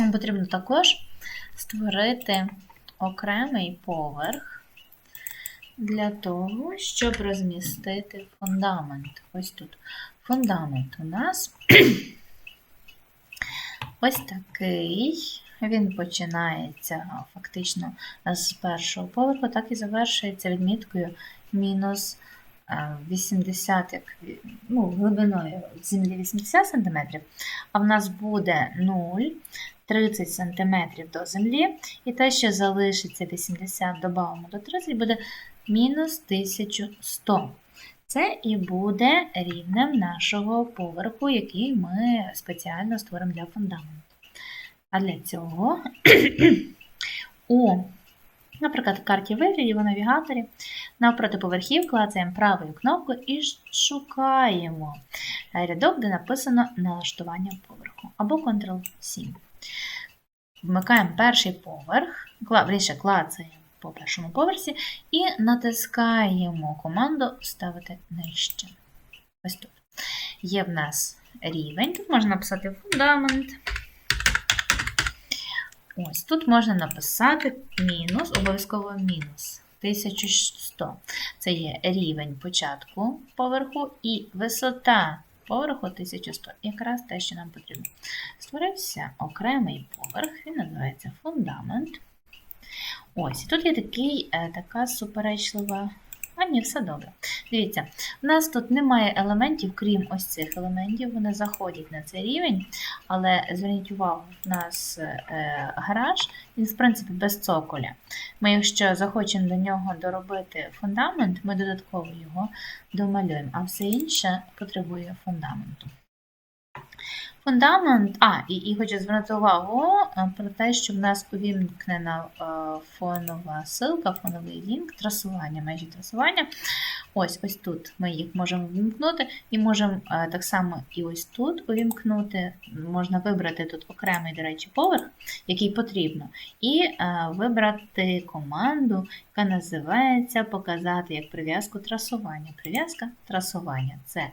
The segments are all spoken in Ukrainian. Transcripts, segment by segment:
Нам потрібно також створити окремий поверх для того, щоб розмістити фундамент. Ось тут. Фундамент у нас ось такий. Він починається фактично з першого поверху, так і завершується відміткою мінус е, 80, як, ну, глибиною землі 80 см, а в нас буде 0, 30 см до землі, і те, що залишиться 80, додамо до 30, буде мінус 1100. Це і буде рівнем нашого поверху, який ми спеціально створимо для фундаменту. А для цього у, наприклад, в карті вигляді в навігаторі навпроти поверхів клацаємо правою кнопкою і шукаємо рядок, де написано налаштування поверху або Ctrl-7. Вмикаємо перший поверх, вірніше клацаємо по першому поверсі і натискаємо команду Ставити нижче. Ось тут. Є в нас рівень, тут можна написати фундамент. Ось тут можна написати мінус, обов'язково мінус 1100. Це є рівень початку поверху і висота поверху 1100. Якраз те, що нам потрібно. Створився окремий поверх, він називається фундамент. Ось, тут є такий, е, така суперечлива. А ні, все добре. Дивіться, у нас тут немає елементів, крім ось цих елементів, вони заходять на цей рівень, але зверніть увагу, в нас е, гараж, він, в принципі, без цоколя. Ми, якщо захочемо до нього доробити фундамент, ми додатково його домалюємо, а все інше потребує фундаменту. Фундамент, а, і, і хочу звернути увагу е, про те, що в нас увімкнена е, фонова ссылка, фоновий лінк, трасування, межі трасування. Ось ось тут ми їх можемо вимкнути, і можемо е, так само і ось тут увімкнути. Можна вибрати тут окремий, до речі, поверх, який потрібно, і вибрати команду, яка називається Показати як прив'язку трасування. Прив'язка трасування це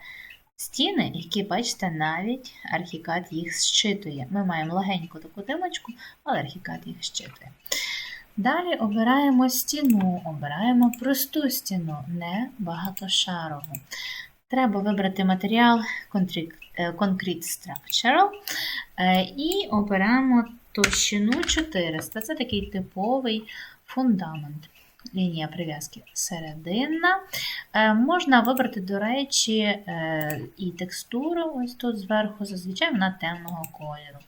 стіни, які, бачите, навіть архікад їх зчитує. Ми маємо легеньку таку димочку, але архікад їх зчитує. Далі обираємо стіну, обираємо просту стіну, не багатошарову. Треба вибрати матеріал Concrete е, Structural е, і обираємо товщину 400. Це такий типовий фундамент. Лінія прив'язки серединна. Е, Можна вибрати, до речі, е, і текстуру, ось тут зверху, зазвичай вона темного кольору.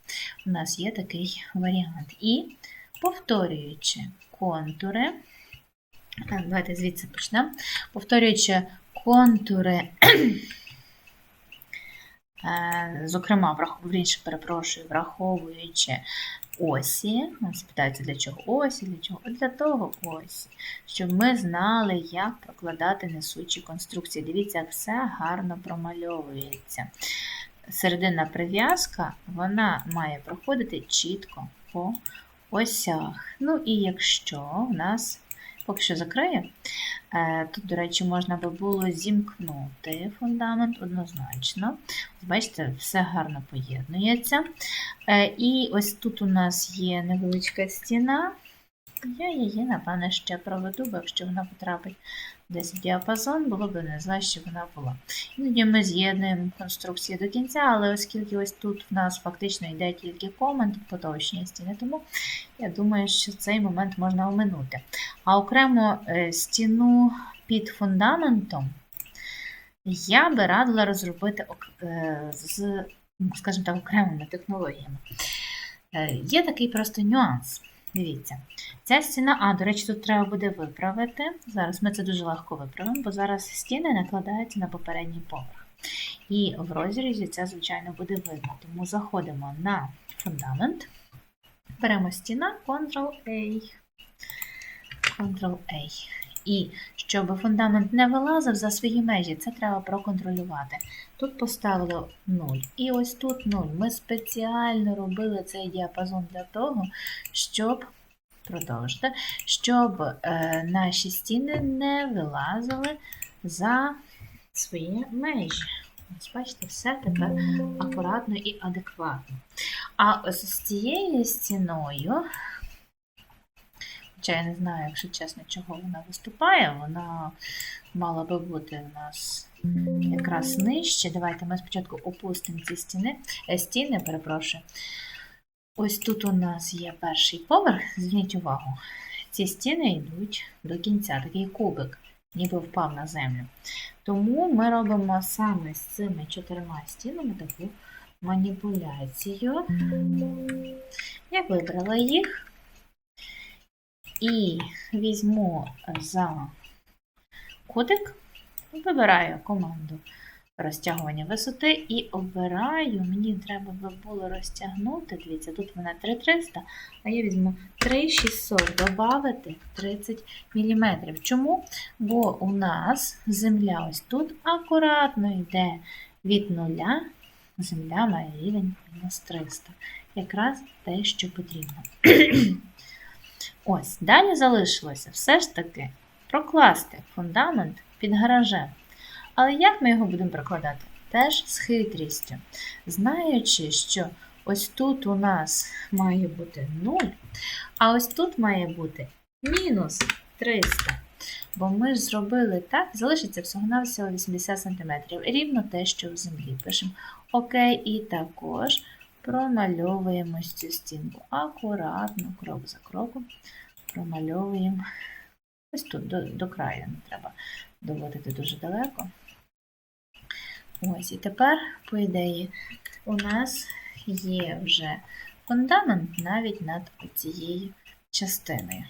У нас є такий варіант. І повторюючи контури, е, давайте звідси почнемо. Повторюючи контури, зокрема, враховуючи, перепрошую, враховуючи осі. Нас питається, для чого осі, для чого? Для того осі, щоб ми знали, як прокладати несучі конструкції. Дивіться, все гарно промальовується. Серединна прив'язка вона має проходити чітко по осях. Ну і якщо в нас поки що закриє, е, тут, до речі, можна би було зімкнути фундамент однозначно. Бачите, все гарно поєднується. Е, І ось тут у нас є невеличка стіна. Я її, напевне, ще проведу, бо якщо вона потрапить десь в діапазон, було б не знаю, що вона була. Іноді ми з'єднуємо конструкції до кінця, але оскільки ось тут в нас фактично йде тільки комент потовщення стіни, тому я думаю, що цей момент можна оминути. А окремо е, стіну під фундаментом я би радила розробити е, з, ну, скажімо так, окремими технологіями. Е, Є такий просто нюанс. Дивіться, ця стіна, а, до речі, тут треба буде виправити. Зараз ми це дуже легко виправимо, бо зараз стіни накладаються на попередній поверх. І в розрізі це, звичайно, буде видно. Тому заходимо на фундамент, беремо стіна, Ctrl-A, Ctrl-A. І щоб фундамент не вилазив за свої межі, це треба проконтролювати. Тут поставили 0. І ось тут 0. Ми спеціально робили цей діапазон для того, щоб продовжити, щоб е, наші стіни не вилазили за свої межі. Ось бачите, все тепер акуратно і адекватно. А ось з цією стіною, хоча я не знаю, якщо чесно, чого вона виступає, вона мала би бути у нас якраз нижче. Давайте ми спочатку опустимо ці стіни, е, стіни, перепрошую. Ось тут у нас є перший поверх. Зверніть увагу, ці стіни йдуть до кінця, такий кубик, ніби впав на землю. Тому ми робимо саме з цими чотирма стінами таку маніпуляцію. Я вибрала їх і візьму за кутик, вибираю команду розтягування висоти і обираю, мені треба би було розтягнути, дивіться, тут вона 3300, а я візьму 3600, додати 30 мм. Чому? Бо у нас земля ось тут акуратно йде від нуля, земля має рівень мінус 300. Якраз те, що потрібно. Ось, далі залишилося все ж таки прокласти фундамент під гаражем. Але як ми його будемо прокладати? Теж з хитрістю. Знаючи, що ось тут у нас має бути 0, а ось тут має бути мінус 300. Бо ми ж зробили так, залишиться всього-навсього 80 см. Рівно те, що в землі. Пишемо ОК, і також промальовуємо цю стінку. Акуратно, крок за кроком, промальовуємо ось тут, до, до краю, не треба доводити дуже далеко. Ось, і тепер, по ідеї, у нас є вже фундамент навіть над цією частиною.